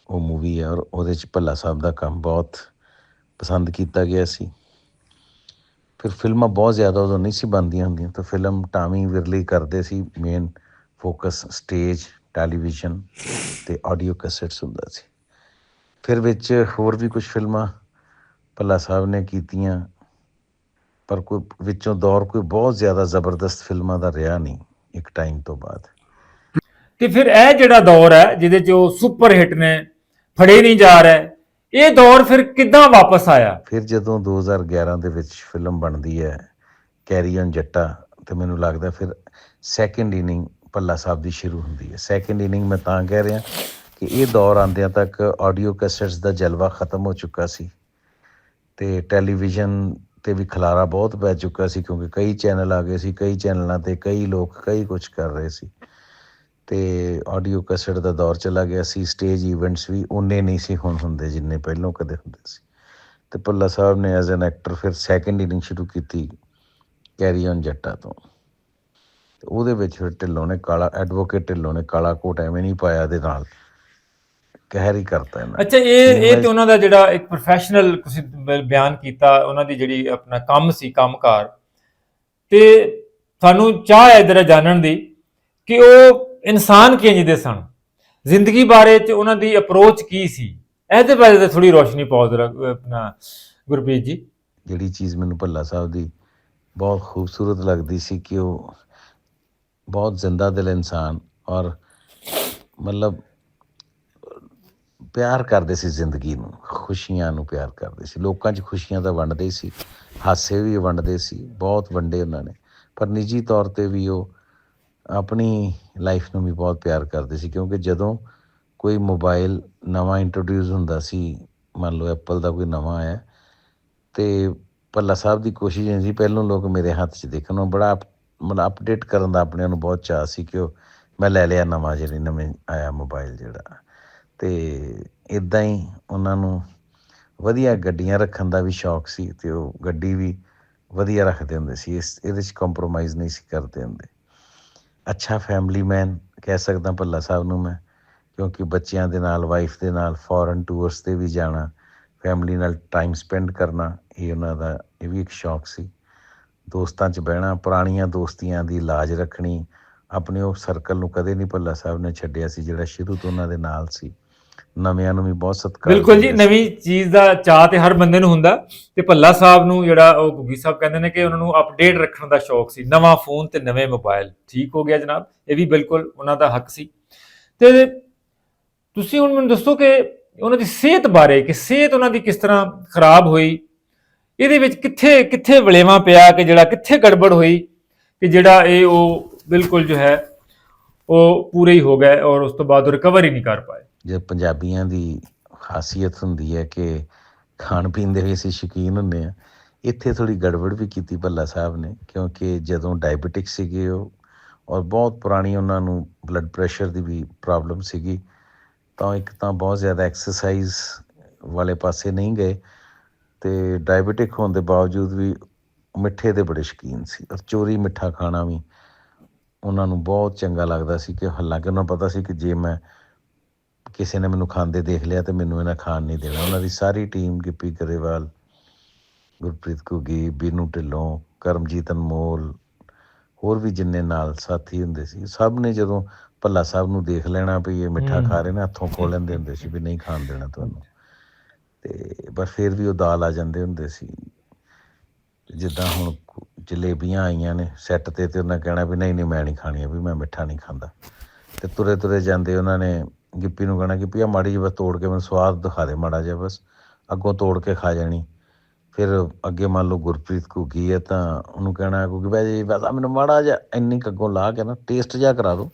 Speaker 4: ਉਹ ਮੂਵੀ ਹੈ ਔਰ ਉਹਦੇ ਚ ਭੱਲਾ ਸਾਹਿਬ ਦਾ ਕੰਮ ਬਹੁਤ ਪਸੰਦ ਕੀਤਾ ਗਿਆ ਸੀ। ਫਿਰ ਫਿਲਮਾਂ ਬਹੁਤ ਜ਼ਿਆਦਾ ਉਦੋਂ ਨਹੀਂ ਸੀ ਬਣਦੀਆਂ ਹੁੰਦੀਆਂ, ਤਾਂ ਫਿਲਮ ਟਾਮੀ ਵਿਰਲੀ ਕਰਦੇ ਸੀ ਮੇਨ ਫੋਕਸ ਸਟੇਜ ਟੈਲੀਵਿਜ਼ਨ ਤੇ ਆਡੀਓ ਕੈਸੇਟਸ ਹੁੰਦਾ ਸੀ। ਫਿਰ ਵਿੱਚ ਹੋਰ ਵੀ ਕੁਝ ਫਿਲਮਾਂ ਭੱਲਾ ਸਾਹਿਬ ਨੇ ਕੀਤੀਆਂ, ਪਰ ਕੋਈ ਵਿੱਚੋਂ ਦੌਰ ਕੋਈ ਬਹੁਤ ਜ਼ਿਆਦਾ ਜ਼ਬਰਦਸਤ ਫਿਲਮਾਂ ਦਾ ਰਿਹਾ ਨਹੀਂ, ਇੱਕ ਟਾਈਮ ਤੋਂ ਬਾਅਦ।
Speaker 3: ਤੇ ਫਿਰ ਇਹ ਜਿਹੜਾ ਦੌਰ ਹੈ, ਜਿਹਦੇ 'ਚ ਉਹ ਸੁਪਰ ਹਿੱਟ ਨੇ ਫੜੇ ਨਹੀਂ ਜਾ ਰਹੇ ਇਹ ਦੌਰ ਫਿਰ ਕਿੱਦਾਂ ਵਾਪਸ ਆਇਆ?
Speaker 4: ਫਿਰ ਜਦੋਂ 2011 ਦੇ ਵਿੱਚ ਫਿਲਮ ਬਣਦੀ ਹੈ, ਕੈਰੀ ਔਨ ਜੱਟਾ, ਤੇ ਮੈਨੂੰ ਲੱਗਦਾ ਫਿਰ ਸੈਕੰਡ ਇਨਿੰਗ ਭੱਲਾ ਸਾਹਿਬ ਦੀ ਸ਼ੁਰੂ ਹੁੰਦੀ ਹੈ। ਸੈਕੰਡ ਇਨਿੰਗ ਮੈਂ ਤਾਂ ਕਹਿ ਰਿਹਾ ਕਿ ਇਹ ਦੌਰ ਆਂਦਿਆਂ ਤੱਕ ਆਡੀਓ ਕੈਸਟਸ ਦਾ ਜਲਵਾ ਖਤਮ ਹੋ ਚੁੱਕਾ ਸੀ ਤੇ ਟੈਲੀਵਿਜ਼ਨ ਤੇ ਵੀ ਖਲਾਰਾ ਬਹੁਤ ਪੈ ਚੁੱਕਾ ਸੀ ਕਿਉਂਕਿ ਕਈ ਚੈਨਲ ਆ ਗਏ ਸੀ, ਕਈ ਚੈਨਲਾਂ ਤੇ ਕਈ ਲੋਕ ਕਈ ਕੁਝ ਕਰ ਰਹੇ ਸੀ। ਤੇ ਆਡੀਓ ਕੈਸੇਟ ਦਾ ਦੌਰ ਚਲਾ ਗਿਆ ਸੀ ਸਟੇਜ ਇਵੈਂਟਸ ਵੀ ਉਨੇ ਨਹੀਂ ਸੀ ਹੁਣ ਹੁੰਦੇ ਜਿੰਨੇ ਪਹਿਲਾਂ ਕਦੇ ਹੁੰਦੇ ਸੀ। ਤੇ ਭੱਲਾ ਸਾਹਿਬ ਨੇ ਐਜ਼ ਐਨ ਐਕਟਰ ਫਿਰ ਸੈਕੰਡ ਇਨਿੰਗ ਸ਼ੁਰੂ ਕੀਤੀ ਕੈਰੀ ਔਨ ਜੱਟਾ ਤੋਂ। ਤੇ ਉਹਦੇ ਵਿੱਚ ਫਿਰ ਢਿੱਲੋਂ ਨੇ ਕਾਲਾ ਐਡਵੋਕੇਟ ਢਿੱਲੋਂ ਨੇ ਕਾਲਾ ਕੋਟ ਐਵੇਂ ਨਹੀਂ ਪਾਇਆ ਦੇ ਨਾਲ। ਕਹਿਰ ਹੀ ਕਰਤਾ ਇਹਨਾਂ।
Speaker 3: ਅੱਛਾ ਇਹ ਇਹ ਤੇ ਉਹਨਾਂ ਦਾ ਜਿਹੜਾ ਇੱਕ ਪ੍ਰੋਫੈਸ਼ਨਲ ਤੁਸੀਂ ਬਿਆਨ ਕੀਤਾ ਉਹਨਾਂ ਦੀ ਜਿਹੜੀ ਆਪਣਾ ਕੰਮ ਸੀ ਕੰਮਕਾਰ। ਤੇ ਤੁਹਾਨੂੰ ਚਾਹ ਹੈ ਜਰਾ ਜਾਣਨ ਦੀ ਕਿ ਉਹ ਇਨਸਾਨ ਕਿੰਜ ਦੇ ਸਨ? ਜ਼ਿੰਦਗੀ ਬਾਰੇ ਚ ਉਹਨਾਂ ਦੀ ਅਪਰੋਚ ਕੀ ਸੀ? ਇਹਦੇ ਬਾਰੇ ਤਾਂ ਥੋੜੀ ਰੋਸ਼ਨੀ ਪਾਓ ਜਰਾ ਆਪਣਾ ਗੁਰਪ੍ਰੀਤ ਜੀ।
Speaker 4: ਜਿਹੜੀ ਚੀਜ਼ ਮੈਨੂੰ ਭੱਲਾ ਸਾਹਿਬ ਦੀ ਬਹੁਤ ਖੂਬਸੂਰਤ ਲੱਗਦੀ ਸੀ ਕਿ ਉਹ ਬਹੁਤ ਜ਼ਿੰਦਾ ਦਿਲ ਇਨਸਾਨ ਔਰ ਮਤਲਬ ਪਿਆਰ ਕਰਦੇ ਸੀ ਜ਼ਿੰਦਗੀ ਨੂੰ, ਖੁਸ਼ੀਆਂ ਨੂੰ ਪਿਆਰ ਕਰਦੇ ਸੀ। ਲੋਕਾਂ 'ਚ ਖੁਸ਼ੀਆਂ ਤਾਂ ਵੰਡਦੇ ਹੀ ਸੀ, ਹਾਸੇ ਵੀ ਵੰਡਦੇ ਸੀ, ਬਹੁਤ ਵੰਡੇ ਉਹਨਾਂ ਨੇ। ਪਰ ਨਿੱਜੀ ਤੌਰ ਤੇ ਵੀ ਉਹ ਆਪਣੀ ਲਾਈਫ ਨੂੰ ਵੀ ਬਹੁਤ ਪਿਆਰ ਕਰਦੇ ਸੀ, ਕਿਉਂਕਿ ਜਦੋਂ ਕੋਈ ਮੋਬਾਈਲ ਨਵਾਂ ਇੰਟਰੋਡਿਊਸ ਹੁੰਦਾ ਸੀ, ਮੰਨ ਲਓ ਐਪਲ ਦਾ ਕੋਈ ਨਵਾਂ ਆਇਆ, ਤੇ ਭੱਲਾ ਸਾਹਿਬ ਦੀ ਕੋਸ਼ਿਸ਼ ਇਹ ਸੀ, ਪਹਿਲਾਂ ਲੋਕ ਮੇਰੇ ਹੱਥ 'ਚ ਦੇਖਣ ਨੂੰ ਬੜਾ ਅਪ- ਮਤਲਬ ਅਪਡੇਟ ਕਰਨ ਦਾ ਆਪਣੇ ਨੂੰ ਬਹੁਤ ਚਾਅ ਸੀ ਕਿ ਉਹ ਮੈਂ ਲੈ ਲਿਆ ਨਵਾਂ ਜਿਹੜੀ ਨਵੇਂ ਆਇਆ ਮੋਬਾਈਲ ਜਿਹੜਾ। ਤੇ ਇਦਾਂ ਹੀ ਉਹਨਾਂ ਨੂੰ ਵਧੀਆ ਗੱਡੀਆਂ ਰੱਖਣ ਦਾ ਵੀ ਸ਼ੌਕ ਸੀ, ਤੇ ਉਹ ਗੱਡੀ ਵੀ ਵਧੀਆ ਰੱਖਦੇ ਹੁੰਦੇ ਸੀ, ਇਸ, ਇਹਦੇ 'ਚ ਕੰਪਰੋਮਾਈਜ਼ ਨਹੀਂ ਸੀ ਕਰਦੇ ਹੁੰਦੇ। ਅੱਛਾ ਫੈਮਿਲੀ ਮੈਨ ਕਹਿ ਸਕਦਾ ਭੱਲਾ ਸਾਹਿਬ ਨੂੰ ਮੈਂ, ਕਿਉਂਕਿ ਬੱਚਿਆਂ ਦੇ ਨਾਲ ਵਾਈਫ ਦੇ ਨਾਲ ਫੋਰਨ ਟੂਰਸ ਤੇ ਵੀ ਜਾਣਾ ਫੈਮਿਲੀ ਨਾਲ ਟਾਈਮ ਸਪੈਂਡ ਕਰਨਾ, ਇਹ ਉਹਨਾਂ ਦਾ, ਇਹ ਵੀ ਇੱਕ ਸ਼ੌਕ ਸੀ। ਦੋਸਤਾਂ 'ਚ ਬਹਿਣਾ, ਪੁਰਾਣੀਆਂ ਦੋਸਤੀਆਂ ਦੀ ਲਾਜ ਰੱਖਣੀ, ਆਪਣੇ ਉਹ ਸਰਕਲ ਨੂੰ ਕਦੇ ਨਹੀਂ ਭੱਲਾ ਸਾਹਿਬ ਨੇ ਛੱਡਿਆ ਸੀ, ਜਿਹੜਾ ਸ਼ੁਰੂ ਤੋਂ ਉਹਨਾਂ ਦੇ ਨਾਲ ਸੀ। ਨਵਿਆਂ ਨੂੰ ਵੀ ਬਹੁਤ ਸਤਿਕਾਰ
Speaker 3: ਬਿਲਕੁਲ ਜੀ। ਨਵੀਂ ਚੀਜ਼ ਦਾ ਚਾਹ ਤੇ ਹਰ ਬੰਦੇ ਨੂੰ ਹੁੰਦਾ ਤੇ ਭੱਲਾ ਸਾਹਿਬ ਨੂੰ ਜਿਹੜਾ ਉਹ ਗੁੱਗੀ ਸਾਹਿਬ ਕਹਿੰਦੇ ਨੇ ਕਿ ਉਹਨਾਂ ਨੂੰ ਅਪਡੇਟ ਰੱਖਣ ਦਾ ਸ਼ੌਕ ਸੀ ਨਵਾਂ ਫੋਨ ਤੇ ਨਵੇਂ ਮੋਬਾਈਲ ਠੀਕ ਹੋ ਗਿਆ ਜਨਾਬ ਇਹ ਵੀ ਬਿਲਕੁਲ ਉਹਨਾਂ ਦਾ ਹੱਕ ਸੀ ਤੇ ਤੁਸੀਂ ਹੁਣ ਮੈਨੂੰ ਦੱਸੋ ਕਿ ਉਹਨਾਂ ਦੀ ਸਿਹਤ ਬਾਰੇ ਕਿ ਸਿਹਤ ਉਹਨਾਂ ਦੀ ਕਿਸ ਤਰ੍ਹਾਂ ਖਰਾਬ ਹੋਈ ਇਹਦੇ ਵਿੱਚ ਕਿੱਥੇ ਕਿੱਥੇ ਵਲੇਵਾ ਪਿਆ ਕਿ ਜਿਹੜਾ ਕਿੱਥੇ ਗੜਬੜ ਹੋਈ ਕਿ ਜਿਹੜਾ ਇਹ ਉਹ ਬਿਲਕੁਲ ਜੋ ਹੈ ਉਹ ਪੂਰੇ ਹੀ ਹੋ ਗਏ ਔਰ ਉਸ ਤੋਂ ਬਾਅਦ ਰਿਕਵਰ ਹੀ ਨਹੀਂ ਕਰ ਪਾਏ
Speaker 4: ਜੇ ਪੰਜਾਬੀਆਂ ਦੀ ਖਾਸੀਅਤ ਹੁੰਦੀ ਹੈ ਕਿ ਖਾਣ ਪੀਣ ਦੇ ਵੀ ਅਸੀਂ ਸ਼ੌਕੀਨ ਹੁੰਦੇ ਆ ਇੱਥੇ ਥੋੜੀ ਗੜਬੜ ਵੀ ਕੀਤੀ ਭੱਲਾ ਸਾਹਿਬ ਨੇ, ਕਿਉਂਕਿ ਜਦੋਂ ਡਾਇਬੀਟਿਕ ਸੀਗੇ ਉਹ, ਔਰ ਬਹੁਤ ਪੁਰਾਣੀ ਉਹਨਾਂ ਨੂੰ ਬਲੱਡ ਪ੍ਰੈਸ਼ਰ ਦੀ ਵੀ ਪ੍ਰੋਬਲਮ ਸੀਗੀ, ਤਾਂ ਇੱਕ ਤਾਂ ਬਹੁਤ ਜ਼ਿਆਦਾ ਐਕਸਰਸਾਈਜ਼ ਵਾਲੇ ਪਾਸੇ ਨਹੀਂ ਗਏ ਤੇ ਡਾਇਬੀਟਿਕ ਹੋਣ ਦੇ ਬਾਵਜੂਦ ਵੀ ਮਿੱਠੇ ਦੇ ਬੜੇ ਸ਼ੌਕੀਨ ਸੀ, ਔਰ ਚੋਰੀ ਮਿੱਠਾ ਖਾਣਾ ਵੀ ਉਹਨਾਂ ਨੂੰ ਬਹੁਤ ਚੰਗਾ ਲੱਗਦਾ ਸੀ ਕਿ ਹਾਲਾਂਕਿ ਉਹਨਾਂ ਨੂੰ ਪਤਾ ਸੀ ਕਿ ਜੇ ਮੈਂ ਕਿਸੇ ਨੇ ਮੈਨੂੰ ਖਾਂਦੇ ਦੇਖ ਲਿਆ ਤੇ ਮੈਨੂੰ ਇਹਨਾਂ ਖਾਣ ਨਹੀਂ ਦੇਣਾ। ਉਹਨਾਂ ਦੀ ਸਾਰੀ ਟੀਮ ਗਿੱਪੀ ਗਰੇਵਾਲ ਗੁਰਪ੍ਰੀਤ ਘੁੱਗੀ ਬੀਨੂ ਢਿੱਲੋਂ ਕਰਮਜੀਤ ਅਨਮੋਲ ਹੋਰ ਵੀ ਜਿੰਨੇ ਨਾਲ ਸਾਥੀ ਹੁੰਦੇ ਸੀ ਸਭ ਨੇ ਜਦੋਂ ਭੱਲਾ ਸਾਹਿਬ ਨੂੰ ਦੇਖ ਲੈਣਾ ਵੀ ਇਹ ਮਿੱਠਾ। ਖਾ ਰਹੇ ਨੇ ਹੱਥੋਂ ਖੋਲ ਲੈਂਦੇ ਹੁੰਦੇ ਸੀ ਵੀ ਨਹੀਂ ਖਾਣ ਦੇਣਾ ਤੁਹਾਨੂੰ। ਤੇ ਪਰ ਫਿਰ ਵੀ ਉਹ ਦਾਲ ਆ ਜਾਂਦੇ ਹੁੰਦੇ ਸੀ। ਜਿੱਦਾਂ ਹੁਣ ਜਲੇਬੀਆਂ ਆਈਆਂ ਨੇ ਸੈੱਟ ਤੇ ਤੇ ਉਹਨਾਂ ਕਹਿਣਾ ਵੀ ਨਹੀਂ ਨਹੀਂ ਮੈਂ ਨਹੀਂ ਖਾਣੀਆਂ ਵੀ ਮੈਂ ਮਿੱਠਾ ਨਹੀਂ ਖਾਂਦਾ। ਤੇ ਤੁਰੇ ਤੁਰੇ ਜਾਂਦੇ ਉਹਨਾਂ ਨੇ ਗਿੱਪੀ ਨੂੰ ਕਹਿਣਾ ਕਿ ਆ ਮਾੜੀ ਜਿਹੀ ਬਸ ਤੋੜ ਕੇ ਮੈਨੂੰ ਸਵਾਦ ਦਿਖਾ ਦੇ, ਮਾੜਾ ਜਿਹਾ ਬਸ। ਅੱਗੋਂ ਤੋੜ ਕੇ ਖਾ ਜਾਣੀ। ਫਿਰ ਅੱਗੇ ਮੰਨ ਲਓ ਗੁਰਪ੍ਰੀਤ ਘੁੱਗੀ ਹੈ ਤਾਂ ਉਹਨੂੰ ਕਹਿਣਾ ਕਿਉਂਕਿ ਭਾਈ ਜੀ ਬਸ ਮੈਨੂੰ ਮਾੜਾ ਜਿਹਾ ਇੰਨੀ ਕੁ ਅੱਗੋਂ ਲਾ ਕੇ ਨਾ ਟੇਸਟ ਜਿਹਾ ਕਰਾ ਦਿਓ,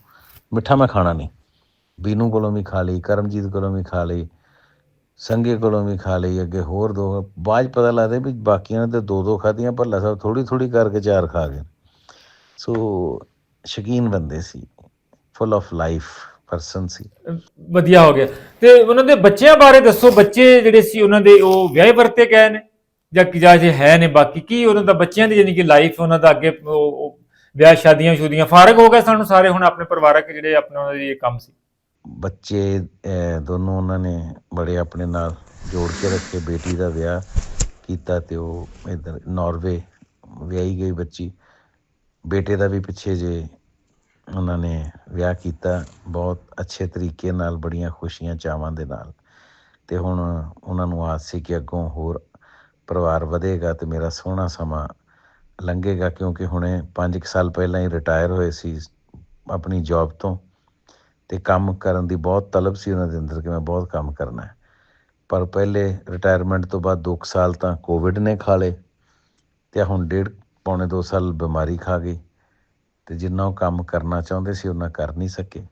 Speaker 4: ਮਿੱਠਾ ਮੈਂ ਖਾਣਾ ਨਹੀਂ। ਬੀਨੂ ਕੋਲੋਂ ਵੀ ਖਾ ਲਈ, ਕਰਮਜੀਤ ਕੋਲੋਂ ਵੀ ਖਾ ਲਈ, ਸੰਗੇ ਕੋਲੋਂ ਵੀ ਖਾ ਲਈ, ਅੱਗੇ ਹੋਰ ਦੋ। ਬਾਅਦ 'ਚ ਪਤਾ ਲੱਗਦਾ ਵੀ ਬਾਕੀਆਂ ਨੇ ਤਾਂ ਦੋ ਦੋ ਖਾਧੀਆਂ, ਭੱਲਾ ਸਾਹਿਬ ਥੋੜੀ ਥੋੜੀ ਕਰਕੇ ਚਾਰ ਖਾ ਗਏ। ਸੋ ਸ਼ੌਕੀਨ ਬੰਦੇ ਸੀ ਫੁੱਲ ਆਫ ਲਾਈਫ ਪਰਸਨ ਸੀ।
Speaker 3: ਵਧੀਆ ਹੋ ਗਿਆ। ਤੇ ਉਹਨਾਂ ਦੇ ਬੱਚਿਆਂ ਬਾਰੇ ਦੱਸੋ ਬੱਚੇ ਜਿਹੜੇ ਸੀ ਉਹਨਾਂ ਦੇ ਉਹ ਵਿਆਹ ਵਰਤੇ ਗਏ ਨੇ ਜਾਂ ਕਿ ਜਾਂ ਜੇ ਹੈ ਨੇ ਬਾਕੀ ਕੀ ਉਹਨਾਂ ਦਾ ਬੱਚਿਆਂ ਦੀ ਯਾਨੀ ਕਿ ਲਾਈਫ ਉਹਨਾਂ ਦਾ ਅੱਗੇ ਉਹ ਵਿਆਹ ਸ਼ਾਦੀਆਂ ਸ਼ੁਦੀਆਂ ਫਾਰਗ ਹੋ ਗਏ ਸਾਨੂੰ ਸਾਰੇ ਹੁਣ ਆਪਣੇ ਪਰਿਵਾਰਕ ਜਿਹੜੇ ਆਪਣੇ ਉਹਨਾਂ ਦੇ ਕੰਮ ਸੀ।
Speaker 4: ਬੱਚੇ ਦੋਨੋਂ ਉਹਨਾਂ ਨੇ ਬੜੇ ਆਪਣੇ ਨਾਲ ਜੋੜ ਕੇ ਰੱਖੇ ਬੇਟੀ ਦਾ ਵਿਆਹ ਕੀਤਾ ਤੇ ਉਹ ਇਧਰ ਨਾਰਵੇ ਵਿਆਹੀ ਗਈ ਬੱਚੀ। ਬੇਟੇ ਦਾ ਵੀ ਪਿੱਛੇ ਜੇ ਉਹਨਾਂ ਨੇ ਵਿਆਹ ਕੀਤਾ ਬਹੁਤ ਅੱਛੇ ਤਰੀਕੇ ਨਾਲ, ਬੜੀਆਂ ਖੁਸ਼ੀਆਂ ਚਾਵਾਂ ਦੇ ਨਾਲ। ਤੇ ਹੁਣ ਉਹਨਾਂ ਨੂੰ ਆਸ ਸੀ ਕਿ ਅੱਗੋਂ ਹੋਰ ਪਰਿਵਾਰ ਵਧੇਗਾ ਤੇ ਮੇਰਾ ਸੋਹਣਾ ਸਮਾਂ ਲੰਘੇਗਾ, ਕਿਉਂਕਿ ਹੁਣੇ 5 ਸਾਲ ਪਹਿਲਾਂ ਹੀ ਰਿਟਾਇਰ ਹੋਏ ਸੀ ਆਪਣੀ ਜੌਬ ਤੋਂ। ਤੇ ਕੰਮ ਕਰਨ ਦੀ ਬਹੁਤ ਤਲਬ ਸੀ ਉਹਨਾਂ ਦੇ ਅੰਦਰ ਕਿ ਮੈਂ ਬਹੁਤ ਕੰਮ ਕਰਨਾ ਹੈ। ਪਰ ਪਹਿਲੇ ਰਿਟਾਇਰਮੈਂਟ ਤੋਂ ਬਾਅਦ 2 ਸਾਲ ਤਾਂ ਕੋਵਿਡ ਨੇ ਖਾ ਲਏ ਤੇ ਹੁਣ ਡੇਢ, ਪੌਣੇ 2 ਸਾਲ ਬਿਮਾਰੀ ਖਾ ਗਈ। ਤੇ ਜਿੰਨਾ ਉਹ ਕੰਮ ਕਰਨਾ ਚਾਹੁੰਦੇ ਸੀ, ਉਹਨਾਂ ਕਰ ਨਹੀਂ ਸਕੇ।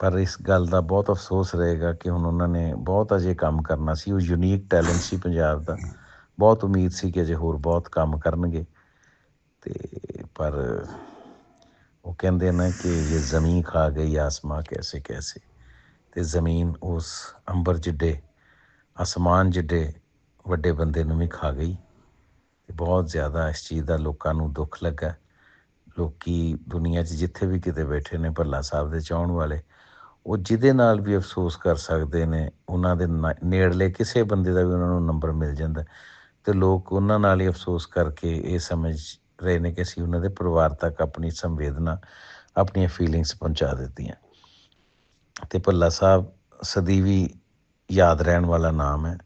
Speaker 4: ਪਰ ਇਸ ਗੱਲ ਦਾ ਬਹੁਤ ਅਫਸੋਸ ਰਹੇਗਾ ਕਿ ਹੁਣ ਉਹਨਾਂ ਨੇ ਬਹੁਤ ਅਜੇ ਕੰਮ ਕਰਨਾ ਸੀ। ਉਹ ਯੂਨੀਕ ਟੈਲੈਂਟ ਸੀ ਪੰਜਾਬ ਦਾ। ਬਹੁਤ ਉਮੀਦ ਸੀ ਕਿ ਅਜੇ ਹੋਰ ਬਹੁਤ ਕੰਮ ਕਰਨਗੇ। ਤੇ ਪਰ ਉਹ ਕਹਿੰਦੇ ਨੇ ਕਿ ਇਹ ਜ਼ਮੀਨ ਖਾ ਗਈ ਆਸਮਾਂ ਕੈਸੇ ਕੈਸੇ। ਤੇ ਜ਼ਮੀਨ ਉਸ ਅੰਬਰ ਜਿੱਡੇ, ਅਸਮਾਨ ਜਿੱਡੇ ਵੱਡੇ ਬੰਦੇ ਨੂੰ ਵੀ ਖਾ ਗਈ। ਤੇ ਬਹੁਤ ਜ਼ਿਆਦਾ ਇਸ ਚੀਜ਼ ਦਾ ਲੋਕਾਂ ਨੂੰ ਦੁੱਖ ਲੱਗਾ। ਲੋਕੀ ਦੁਨੀਆ 'ਚ ਜਿੱਥੇ ਵੀ ਕਿਤੇ ਬੈਠੇ ਨੇ ਭੱਲਾ ਸਾਹਿਬ ਦੇ ਚਾਹਣ ਵਾਲੇ, ਉਹ ਜਿਹਦੇ ਨਾਲ ਵੀ ਅਫਸੋਸ ਕਰ ਸਕਦੇ ਨੇ, ਉਹਨਾਂ ਦੇ ਨਾ- ਨੇੜਲੇ ਕਿਸੇ ਬੰਦੇ ਦਾ ਵੀ ਉਹਨਾਂ ਨੂੰ ਨੰਬਰ ਮਿਲ ਜਾਂਦਾ ਤੇ ਲੋਕ ਉਹਨਾਂ ਨਾਲ ਹੀ ਅਫਸੋਸ ਕਰਕੇ ਇਹ ਸਮਝ ਰਹੇ ਨੇ ਕਿ ਅਸੀਂ ਉਹਨਾਂ ਦੇ ਪਰਿਵਾਰ ਤੱਕ ਆਪਣੀ ਸੰਵੇਦਨਾ, ਆਪਣੀਆਂ ਫੀਲਿੰਗਸ ਪਹੁੰਚਾ ਦਿੱਤੀਆਂ। ਤੇ ਭੱਲਾ ਸਾਹਿਬ ਸਦੀਵੀ ਯਾਦ ਰਹਿਣ ਵਾਲਾ ਨਾਮ ਹੈ।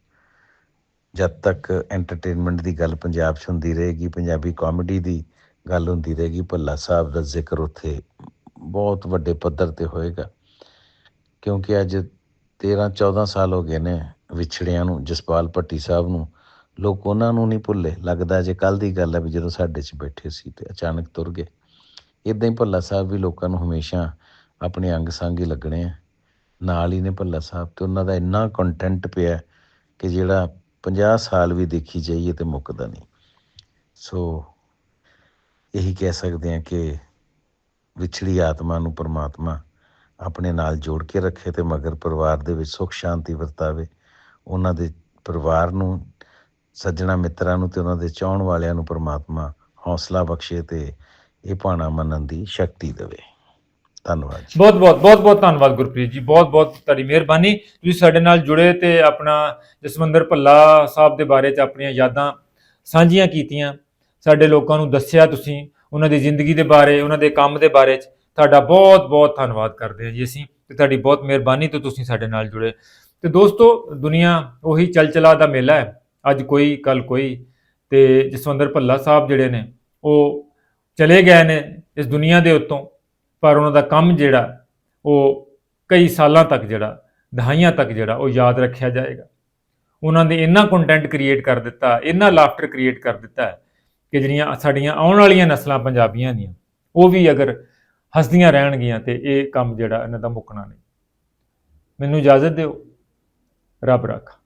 Speaker 4: ਜਦ ਤੱਕ ਐਂਟਰਟੇਨਮੈਂਟ ਦੀ ਗੱਲ ਪੰਜਾਬ 'ਚ ਹੁੰਦੀ ਰਹੇਗੀ, ਪੰਜਾਬੀ ਕਾਮੇਡੀ ਦੀ ਗੱਲ ਹੁੰਦੀ ਰਹੇਗੀ, ਭੱਲਾ ਸਾਹਿਬ ਦਾ ਜ਼ਿਕਰ ਉੱਥੇ ਬਹੁਤ ਵੱਡੇ ਪੱਧਰ ਤੇ ਹੋਏਗਾ। ਕਿਉਂਕਿ ਅੱਜ 13 14 ਸਾਲ ਹੋ ਗਏ ਨੇ ਵਿਛੜਿਆਂ ਨੂੰ, ਜਸਪਾਲ ਭੱਟੀ ਸਾਹਿਬ ਨੂੰ। ਲੋਕ ਉਹਨਾਂ ਨੂੰ ਨਹੀਂ ਭੁੱਲੇ। ਲੱਗਦਾ ਜੇ ਕੱਲ ਦੀ ਗੱਲ ਹੈ ਵੀ ਜਦੋਂ ਸਾਡੇ 'ਚ ਬੈਠੇ ਸੀ ਤੇ ਅਚਾਨਕ ਤੁਰ ਗਏ। ਇਦਾਂ ਹੀ ਭੱਲਾ ਸਾਹਿਬ ਵੀ ਲੋਕਾਂ ਨੂੰ ਹਮੇਸ਼ਾ ਆਪਣੇ ਅੰਗ ਸੰਗ ਹੀ ਲੱਗਣੇ ਆ। ਨਾਲ ਹੀ ਨੇ ਭੱਲਾ ਸਾਹਿਬ ਤੇ ਉਹਨਾਂ ਦਾ ਇੰਨਾ ਕੰਟੈਂਟ ਪਿਆ ਕਿ ਜਿਹੜਾ 50 ਸਾਲ ਵੀ ਦੇਖੀ ਜਾਈਏ ਤੇ ਮੁੱਕਦਾ ਨਹੀਂ। ਸੋ ਇਹੀ ਕਹਿ ਸਕਦੇ ਹਾਂ ਕਿ ਵਿਛੜੀ ਆਤਮਾ ਨੂੰ ਪਰਮਾਤਮਾ ਆਪਣੇ ਨਾਲ ਜੋੜ ਕੇ ਰੱਖੇ ਤੇ ਮਗਰ ਪਰਿਵਾਰ ਦੇ ਵਿੱਚ ਸੁਖ, ਸ਼ਾਂਤੀ ਵਰਤਾਵੇ। ਉਹਨਾਂ ਦੇ ਪਰਿਵਾਰ ਨੂੰ, ਸੱਜਣਾ ਮਿੱਤਰਾਂ ਨੂੰ ਤੇ ਉਹਨਾਂ ਦੇ ਚਾਹਣ ਵਾਲਿਆਂ ਨੂੰ ਪਰਮਾਤਮਾ ਹੌਸਲਾ ਬਖਸ਼ੇ ਤੇ ਇਹ ਭਾਣਾ ਮੰਨਣ ਦੀ ਸ਼ਕਤੀ ਦੇਵੇ। ਧੰਨਵਾਦ ਜੀ।
Speaker 3: ਬਹੁਤ ਬਹੁਤ ਬਹੁਤ ਬਹੁਤ ਧੰਨਵਾਦ ਗੁਰਪ੍ਰੀਤ ਜੀ। ਬਹੁਤ ਬਹੁਤ ਤੁਹਾਡੀ ਮਿਹਰਬਾਨੀ। ਤੁਸੀਂ ਸਾਡੇ ਨਾਲ ਜੁੜੇ ਤੇ ਆਪਣਾ ਜਸਵੰਦਰ ਭੱਲਾ ਸਾਹਿਬ ਦੇ ਬਾਰੇ ਚ ਆਪਣੀਆਂ ਯਾਦਾਂ ਸਾਂਝੀਆਂ ਕੀਤੀਆਂ। ਸਾਡੇ ਲੋਕਾਂ ਨੂੰ ਦੱਸਿਆ ਤੁਸੀਂ, ਉਹਨਾਂ ਦੀ ਜ਼ਿੰਦਗੀ ਦੇ ਬਾਰੇ, ਉਹਨਾਂ ਦੇ ਕੰਮ ਦੇ ਬਾਰੇ ਚ, ਤੁਹਾਡਾ ਬਹੁਤ ਬਹੁਤ ਧੰਨਵਾਦ ਕਰਦੇ ਹਾਂ ਜੀ ਅਸੀਂ ਤੇ ਤੁਹਾਡੀ ਬਹੁਤ ਮਿਹਰਬਾਨੀ ਤੋਂ ਤੁਸੀਂ ਸਾਡੇ ਨਾਲ ਜੁੜੇ। ਤੇ ਦੋਸਤੋ, ਦੁਨੀਆ ਉਹੀ ਚਲਚਲਾ ਦਾ ਮੇਲਾ ਹੈ। ਅੱਜ ਕੋਈ ਕੱਲ ਕੋਈ ਤੇ ਜਸਵੰਦਰ ਭੱਲਾ ਸਾਹਿਬ ਜਿਹੜੇ ਨੇ, ਉਹ ਚਲੇ ਗਏ ਨੇ ਇਸ ਦੁਨੀਆ ਦੇ ਉੱਤੋਂ, ਪਰ ਉਹਨਾਂ ਦਾ ਕੰਮ ਜਿਹੜਾ, ਉਹ ਕਈ ਸਾਲਾਂ ਤੱਕ ਜਿਹੜਾ, ਦਹਾਈਆਂ ਤੱਕ ਜਿਹੜਾ, ਉਹ ਯਾਦ ਰੱਖਿਆ ਜਾਏਗਾ। ਉਹਨਾਂ ਨੇ ਇੰਨਾ ਕੰਟੈਂਟ ਕ੍ਰੀਏਟ ਕਰ ਦਿੱਤਾ, ਇੰਨਾ ਲਾਫਟਰ ਕ੍ਰੀਏਟ ਕਰ ਦਿੱਤਾ ਕਿ ਜਿਹੜੀਆਂ ਸਾਡੀਆਂ ਆਉਣ ਵਾਲੀਆਂ ਨਸਲਾਂ ਪੰਜਾਬੀਆਂ ਦੀਆਂ, ਉਹ ਵੀ ਅਗਰ ਹੱਸਦੀਆਂ ਰਹਿਣਗੀਆਂ ਤੇ ਇਹ ਕੰਮ ਜਿਹੜਾ ਇਹਨਾਂ ਦਾ ਮੁੱਕਣਾ ਨਹੀਂ। ਮੈਨੂੰ ਇਜਾਜ਼ਤ ਦਿਓ, ਰੱਬ ਰੱਖਾ।